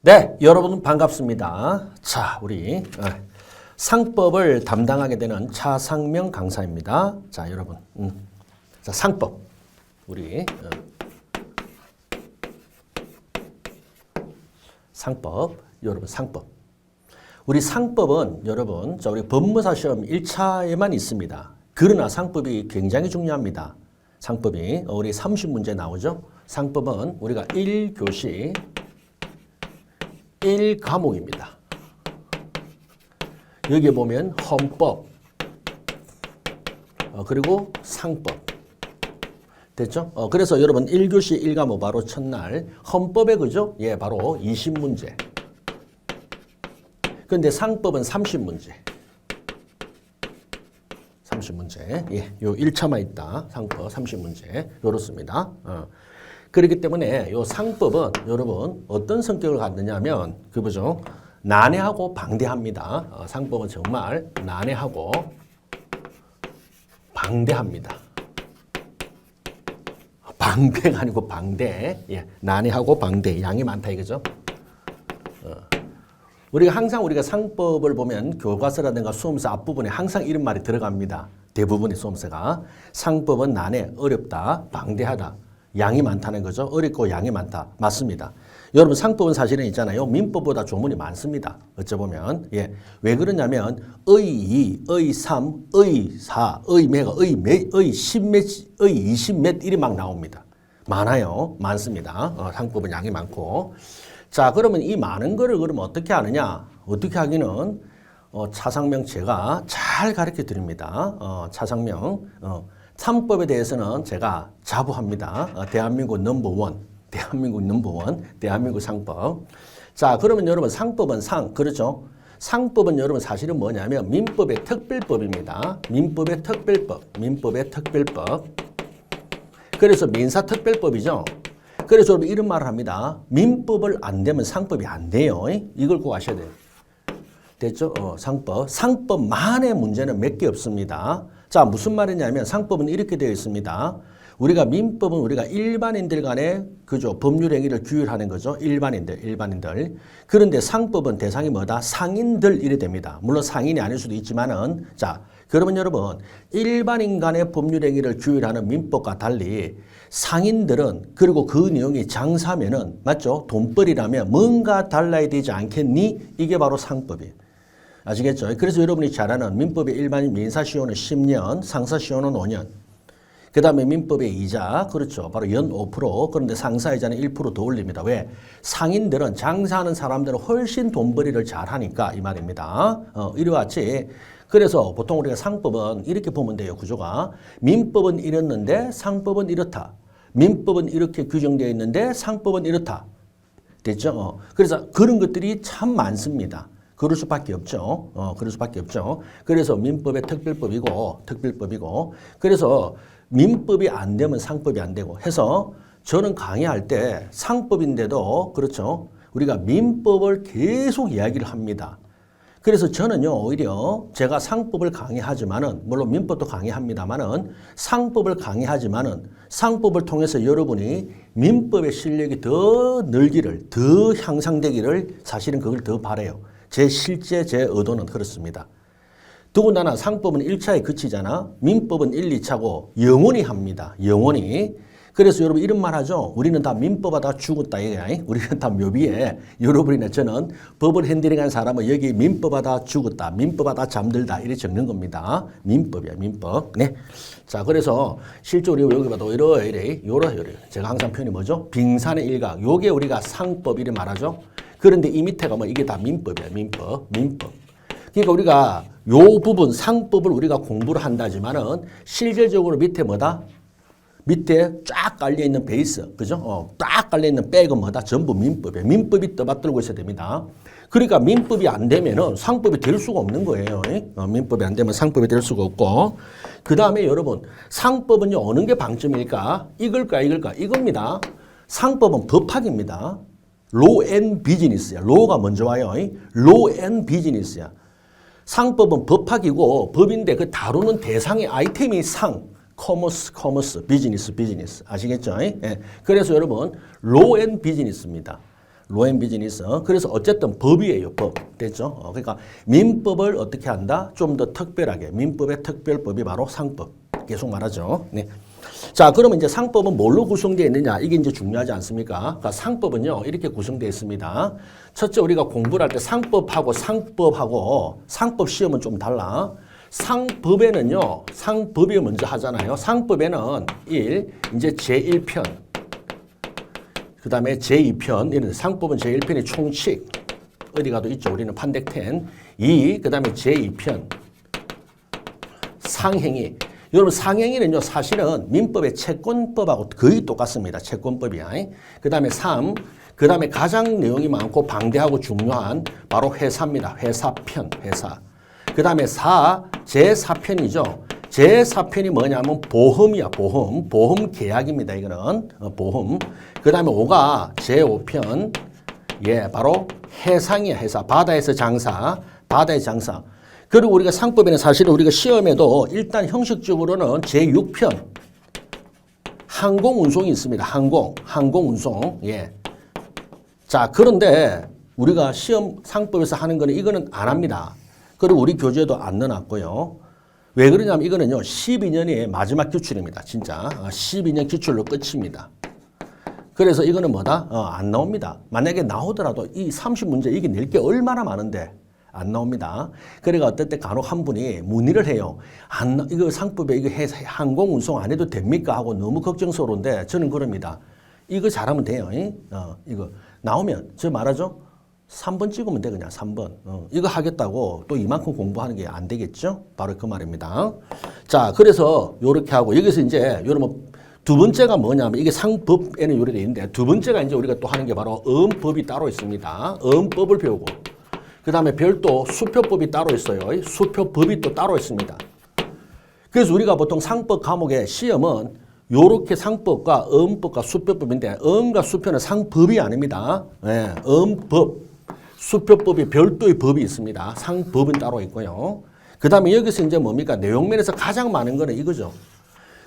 네, 여러분 반갑습니다. 자, 우리 어, 상법을 담당하게 되는 차상명 강사입니다. 자, 여러분, 음. 자 상법 우리 어, 상법 여러분 상법 우리 상법은 여러분 자 우리 법무사 시험 1차에만 있습니다. 그러나 상법이 굉장히 중요합니다. 상법이 어, 우리 30문제 나오죠. 상법은 우리가 1교시 1과목입니다. 여기에 보면 헌법, 어, 그리고 상법. 됐죠? 어, 그래서 여러분 1교시 1과목 바로 첫날 헌법에 그죠? 예, 바로 20문제. 근데 상법은 30문제. 30문제. 예, 요 1차만 있다. 상법 30문제. 요렇습니다. 어. 그렇기 때문에 요 상법은 여러분 어떤 성격을 갖느냐면 그 뭐죠? 난해하고 방대합니다. 어, 상법은 정말 난해하고 방대합니다. 방대가 아니고 방대. 예, 난해하고 방대. 양이 많다 이거죠. 어. 우리가 항상 우리가 상법을 보면 교과서라든가 수험서 앞부분에 항상 이런 말이 들어갑니다. 대부분의 수험서가 상법은 난해, 어렵다, 방대하다. 양이 많다는 거죠. 어렵고 양이 많다. 맞습니다. 여러분 상법은 사실은 있잖아요. 민법보다 조문이 많습니다. 어쩌보면 예. 왜 그러냐면 의 2, 의 3, 의 4, 의 매가 의 매, 의 10몇, 의 20몇 일이 막 나옵니다. 많아요. 많습니다. 어, 상법은 양이 많고. 자, 그러면 이 많은 거를 그러면 어떻게 하느냐? 어떻게 하기는 어, 차상명 제가 잘 가르쳐 드립니다. 어, 차상명. 어, 상법에 대해서는 제가 자부합니다. 어, 대한민국 넘버원, 대한민국 넘버원, 대한민국 상법. 자, 그러면 여러분 상법은 상, 그렇죠? 상법은 여러분 사실은 뭐냐면 민법의 특별법입니다. 민법의 특별법, 민법의 특별법. 그래서 민사특별법이죠. 그래서 여러분 이런 말을 합니다. 민법을 안 되면 상법이 안 돼요. 이걸 꼭 아셔야 돼요. 됐죠? 어, 상법. 상법만의 문제는 몇 개 없습니다. 자, 무슨 말이냐면 상법은 이렇게 되어 있습니다. 우리가 민법은 우리가 일반인들 간에 그죠? 법률 행위를 규율하는 거죠. 일반인들 일반인들. 그런데 상법은 대상이 뭐다? 상인들 이래 됩니다. 물론 상인이 아닐 수도 있지만은. 자 그러면 여러분 일반인 간의 법률 행위를 규율하는 민법과 달리 상인들은 그리고 그 내용이 장사면은 맞죠? 돈벌이라면 뭔가 달라야 되지 않겠니? 이게 바로 상법이에요. 아시겠죠? 그래서 여러분이 잘 아는 민법의 일반인 민사시효는 10년, 상사시효는 5년. 그 다음에 민법의 이자, 그렇죠. 바로 연 5%. 그런데 상사이자는 1%더 올립니다. 왜? 상인들은 장사하는 사람들은 훨씬 돈벌이를 잘 하니까 이 말입니다. 어, 이와 같이. 그래서 보통 우리가 상법은 이렇게 보면 돼요. 구조가. 민법은 이렇는데 상법은 이렇다. 민법은 이렇게 규정되어 있는데 상법은 이렇다. 됐죠? 어, 그래서 그런 것들이 참 많습니다. 그럴 수밖에 없죠. 어, 그럴 수밖에 없죠. 그래서 민법의 특별법이고, 특별법이고, 그래서 민법이 안 되면 상법이 안 되고 해서 저는 강의할 때 상법인데도 그렇죠. 우리가 민법을 계속 이야기를 합니다. 그래서 저는요, 오히려 제가 상법을 강의하지만은, 물론 민법도 강의합니다만은, 상법을 강의하지만은, 상법을 통해서 여러분이 민법의 실력이 더 늘기를, 더 향상되기를 사실은 그걸 더 바래요. 제 실제 제 의도는 그렇습니다. 더군다나 상법은 1차에 그치잖아. 민법은 1, 2차고 영원히 합니다. 영원히. 그래서 여러분 이런 말 하죠. 우리는 다 민법하다 죽었다. 우리는 다 묘비에 여러분이나 저는 법을 핸들링한 사람은 여기 민법하다 죽었다. 민법하다 잠들다. 이렇게 적는 겁니다. 민법이야 민법. 네. 자 그래서 실제로 여기 봐도 이러 이래 요러. 제가 항상 표현이 뭐죠? 빙산의 일각. 요게 우리가 상법 이래 말하죠. 그런데 이 밑에 가면 이게 다 민법이야 민법. 민법. 그러니까 우리가 요 부분 상법을 우리가 공부를 한다지만은 실질적으로 밑에 뭐다? 밑에 쫙 깔려 있는 베이스, 그죠? 어, 쫙 깔려 있는 백은 뭐다? 전부 민법이에요. 민법이 떠받들고 있어야 됩니다. 그러니까 민법이 안 되면은 상법이 될 수가 없는 거예요. 어, 민법이 안 되면 상법이 될 수가 없고. 그 다음에 여러분, 상법은요, 어느 게 방점일까? 이걸까, 이걸까? 이겁니다. 상법은 법학입니다. 로앤 비즈니스야. 로가 먼저 와요. 로앤 비즈니스야. 상법은 법학이고 법인데 그 다루는 대상의 아이템이 상, 커머스, 커머스, 비즈니스, 비즈니스. 아시겠죠? 예. 그래서 여러분, 로앤 비즈니스입니다. 로엔 비즈니스. 그래서 어쨌든 법이에요, 법. 됐죠? 어, 그러니까 민법을 어떻게 한다? 좀 더 특별하게. 민법의 특별법이 바로 상법. 계속 말하죠. 네. 자, 그러면 이제 상법은 뭘로 구성되어 있느냐? 이게 이제 중요하지 않습니까? 그러니까 상법은요, 이렇게 구성되어 있습니다. 첫째, 우리가 공부를 할 때 상법하고 상법하고 상법 시험은 좀 달라. 상법에는요, 상법이 먼저 하잖아요. 상법에는 1, 이제 제1편. 그 다음에 제2편, 이런 상법은 제1편이 총칙. 어디 가도 있죠. 우리는 판덱텐. 2, 그 다음에 제2편. 상행위. 여러분 상행위는요 사실은 민법의 채권법하고 거의 똑같습니다. 채권법이야. 그 다음에 3, 그 다음에 가장 내용이 많고 방대하고 중요한 바로 회사입니다. 회사편, 회사. 그 다음에 4, 제4편이죠. 제4편이 뭐냐면 보험이야, 보험. 보험 계약입니다, 이거는. 어, 보험. 그 다음에 5가 제5편. 예, 바로 해상이야, 해사. 바다에서 장사, 바다의 장사. 그리고 우리가 상법에는 사실은 우리가 시험에도 일단 형식적으로는 제6편. 항공운송이 있습니다. 항공, 항공운송. 예. 자, 그런데 우리가 시험 상법에서 하는 거는 이거는 안 합니다. 그리고 우리 교재에도 안 넣어놨고요. 왜 그러냐면 이거는요, 12년의 마지막 기출입니다. 진짜. 12년 기출로 끝입니다. 그래서 이거는 뭐다? 어, 안 나옵니다. 만약에 나오더라도 이 30문제 이게 낼 게 얼마나 많은데 안 나옵니다. 그래가 어떨 때 간혹 한 분이 문의를 해요. 안, 나- 이거 상법에 이거 해, 항공 운송 안 해도 됩니까? 하고 너무 걱정스러운데 저는 그럽니다. 이거 잘하면 돼요. 이? 어, 이거 나오면 저 말하죠. 3번 찍으면 돼 그냥 3번. 어, 이거 하겠다고 또 이만큼 공부하는 게 안 되겠죠? 바로 그 말입니다. 자, 그래서 요렇게 하고 여기서 이제 여러분 두 번째가 뭐냐면 이게 상법에는 요래 돼 있는데 두 번째가 이제 우리가 또 하는 게 바로 음법이 따로 있습니다. 음법을 배우고 그 다음에 별도 수표법이 따로 있어요. 이 수표법이 또 따로 있습니다. 그래서 우리가 보통 상법 과목의 시험은 요렇게 상법과 음법과 수표법인데 음과 수표는 상법이 아닙니다. 예, 음법, 수표법이 별도의 법이 있습니다. 상법은 따로 있고요. 그 다음에 여기서 이제 뭡니까? 내용면에서 가장 많은 거는 이거죠.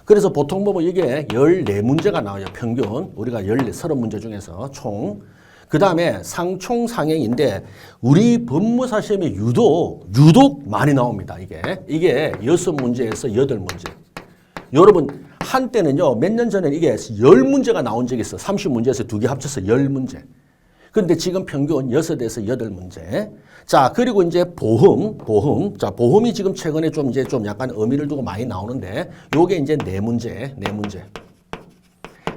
그래서 보통 보면 이게 14문제가 나와요. 평균. 우리가 14, 30문제 중에서 총. 그 다음에 상총 상행인데 우리 법무사 시험에 유독, 유독 많이 나옵니다. 이게. 이게 6문제에서 8문제. 여러분, 한때는요, 몇 년 전에 이게 10문제가 나온 적이 있어. 30 문제에서 두 개 합쳐서 10문제. 근데 지금 평균 6에서 8문제. 자, 그리고 이제 보험, 보험. 자, 보험이 지금 최근에 좀 이제 좀 약간 의미를 두고 많이 나오는데, 요게 이제 네 문제, 네 문제.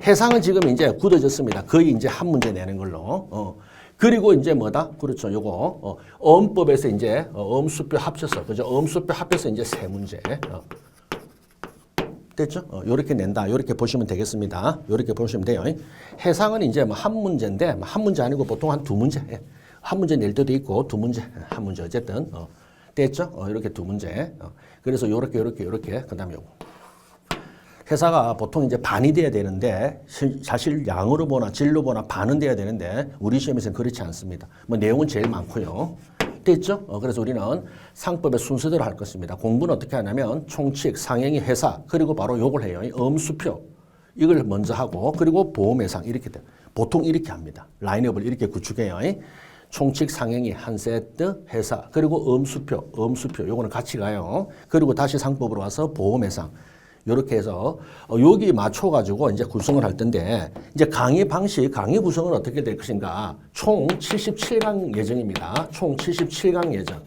해상은 지금 이제 굳어졌습니다. 거의 이제 한 문제 내는 걸로. 어. 그리고 이제 뭐다? 그렇죠. 요거, 어, 어음법에서 이제 어, 음수표 합쳐서, 그죠? 음수표 합해서 이제 세 문제. 어. 됐죠? 어, 요렇게 낸다. 요렇게 보시면 되겠습니다. 요렇게 보시면 돼요. 해상은 이제 뭐 한 문제인데, 뭐한 문제 아니고 보통 한 두 문제. 예. 한 문제 낼 때도 있고, 두 문제, 한 문제 어쨌든. 어, 됐죠? 어, 이렇게 두 문제. 어, 그래서 요렇게, 요렇게, 요렇게. 그 다음에 요거. 회사가 보통 이제 반이 돼야 되는데 시- 사실 양으로 보나 질로 보나 반은 돼야 되는데 우리 시험에서는 그렇지 않습니다. 뭐 내용은 제일 많고요. 됐죠? 어, 그래서 우리는 상법의 순서대로 할 것입니다. 공부는 어떻게 하냐면 총칙, 상행위, 회사 그리고 바로 요걸 해요. 이 음수표 이걸 먼저 하고 그리고 보험회상 이렇게 돼. 보통 이렇게 합니다. 라인업을 이렇게 구축해요. 이 총칙 상행위 한 세트 회사 그리고 음수표 음수표 요거는 같이 가요. 그리고 다시 상법으로 와서 보험회상 이렇게 해서 어, 여기 맞춰 가지고 이제 구성을 할 텐데 이제 강의 방식, 강의 구성은 어떻게 될 것인가? 총 77강 예정입니다. 총 77강 예정.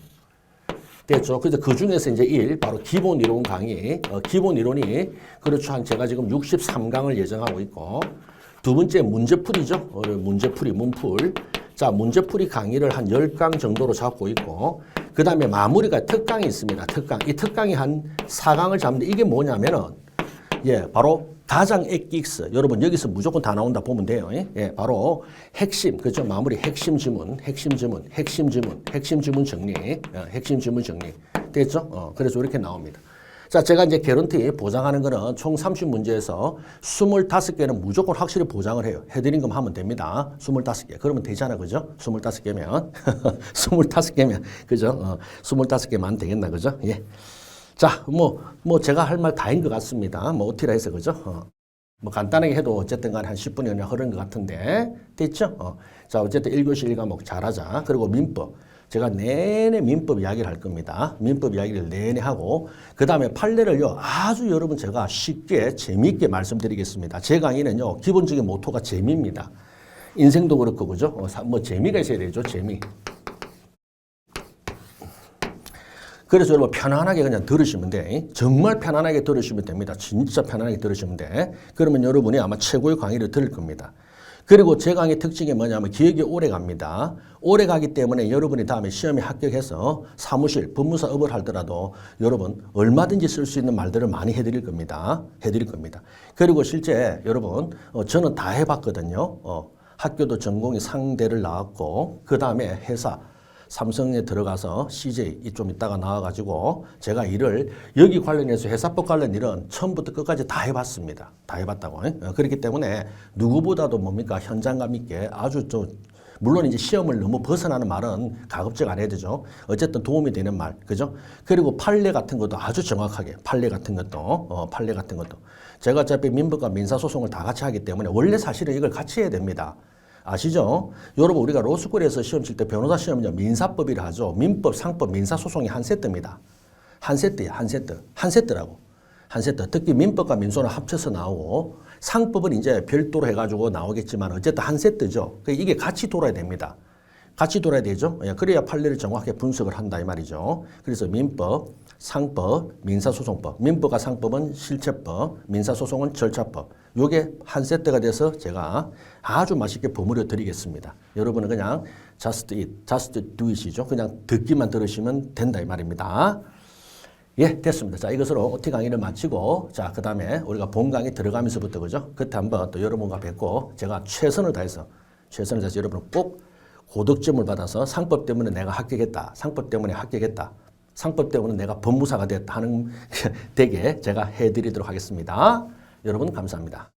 됐죠. 그래서 그 중에서 이제 1, 바로 기본 이론 강의. 어, 기본 이론이, 그렇죠. 한 제가 지금 63강을 예정하고 있고, 두 번째 문제풀이죠. 어, 문제풀이, 문풀. 자, 문제풀이 강의를 한 10강 정도로 잡고 있고, 그 다음에 마무리가 특강이 있습니다. 특강. 이 특강이 한 4강을 잡는데 이게 뭐냐면은, 예, 바로 가장 엑기스. 여러분 여기서 무조건 다 나온다 보면 돼요. 예, 예, 바로 핵심, 그죠? 마무리 핵심 지문, 핵심 지문, 핵심 지문, 핵심 지문 정리, 어, 핵심 지문 정리. 됐죠? 어, 그래서 이렇게 나옵니다. 자, 제가 이제 개런티 보장하는 거는 총 30문제에서 25개는 무조건 확실히 보장을 해요. 해드린 것만 하면 됩니다. 25개. 그러면 되잖아. 그죠? 25개면. 25개면. 그죠? 어, 25개만 되겠나. 그죠? 예. 자, 뭐, 뭐 제가 할 말 다인 것 같습니다. 뭐, 어티라 해서 그죠? 어. 뭐 간단하게 해도 어쨌든 간에 한 10분이나 흐른 것 같은데 됐죠? 어. 자 어쨌든 1교시 1과목 잘하자. 그리고 민법. 제가 내내 민법 이야기를 할 겁니다. 민법 이야기를 내내 하고 그 다음에 판례를요 아주 여러분 제가 쉽게 재미있게 말씀드리겠습니다. 제 강의는요 기본적인 모토가 재미입니다. 인생도 그렇고 그죠? 어, 사- 뭐 재미가 있어야 되죠 재미. 그래서 여러분 편안하게 그냥 들으시면 돼. 정말 편안하게 들으시면 됩니다. 진짜 편안하게 들으시면 돼. 그러면 여러분이 아마 최고의 강의를 들을 겁니다. 그리고 제 강의 특징이 뭐냐면 기억이 오래 갑니다. 오래 가기 때문에 여러분이 다음에 시험에 합격해서 사무실, 법무사 업을 하더라도 여러분 얼마든지 쓸 수 있는 말들을 많이 해드릴 겁니다. 해드릴 겁니다. 그리고 실제 여러분 어, 저는 다 해봤거든요. 어, 학교도 전공이 상대를 나왔고 그 다음에 회사 삼성에 들어가서 CJ 이좀 있다가 나와가지고 제가 일을 여기 관련해서 회사법 관련 일은 처음부터 끝까지 다 해봤습니다. 다 해봤다고. 어, 그렇기 때문에 누구보다도 뭡니까 현장감 있게 아주 좀 물론 이제 시험을 너무 벗어나는 말은 가급적 안 해야 되죠. 어쨌든 도움이 되는 말, 그죠? 그리고 판례 같은 것도 아주 정확하게 판례 같은 것도 어, 판례 같은 것도 제가 어차피 민법과 민사 소송을 다 같이 하기 때문에 원래 사실은 이걸 같이 해야 됩니다. 아시죠? 여러분 우리가 로스쿨에서 시험 칠 때 변호사 시험은요 민사법이라 하죠. 민법, 상법, 민사소송이 한 세트입니다. 한 세트야, 한 세트. 한 세트라고. 한 세트. 특히 민법과 민소는 합쳐서 나오고 상법은 이제 별도로 해가지고 나오겠지만 어쨌든 한 세트죠. 그 이게 같이 돌아야 됩니다. 같이 돌아야 되죠. 예, 그래야 판례를 정확하게 분석을 한다 이 말이죠. 그래서 민법, 상법, 민사소송법. 민법과 상법은 실체법, 민사소송은 절차법. 요게 한 세트가 돼서 제가 아주 맛있게 버무려 드리겠습니다. 여러분은 그냥 just eat, just do it이죠. 그냥 듣기만 들으시면 된다 이 말입니다. 예, 됐습니다. 자, 이것으로 OT 강의를 마치고, 자, 그 다음에 우리가 본 강의 들어가면서부터, 그죠? 그때 한번 또 여러분과 뵙고, 제가 최선을 다해서, 최선을 다해서 여러분 꼭 고득점을 받아서 상법 때문에 내가 합격했다. 상법 때문에 합격했다. 상법 때문에 내가 법무사가 됐다 하는 되게 제가 해드리도록 하겠습니다. 여러분, 감사합니다.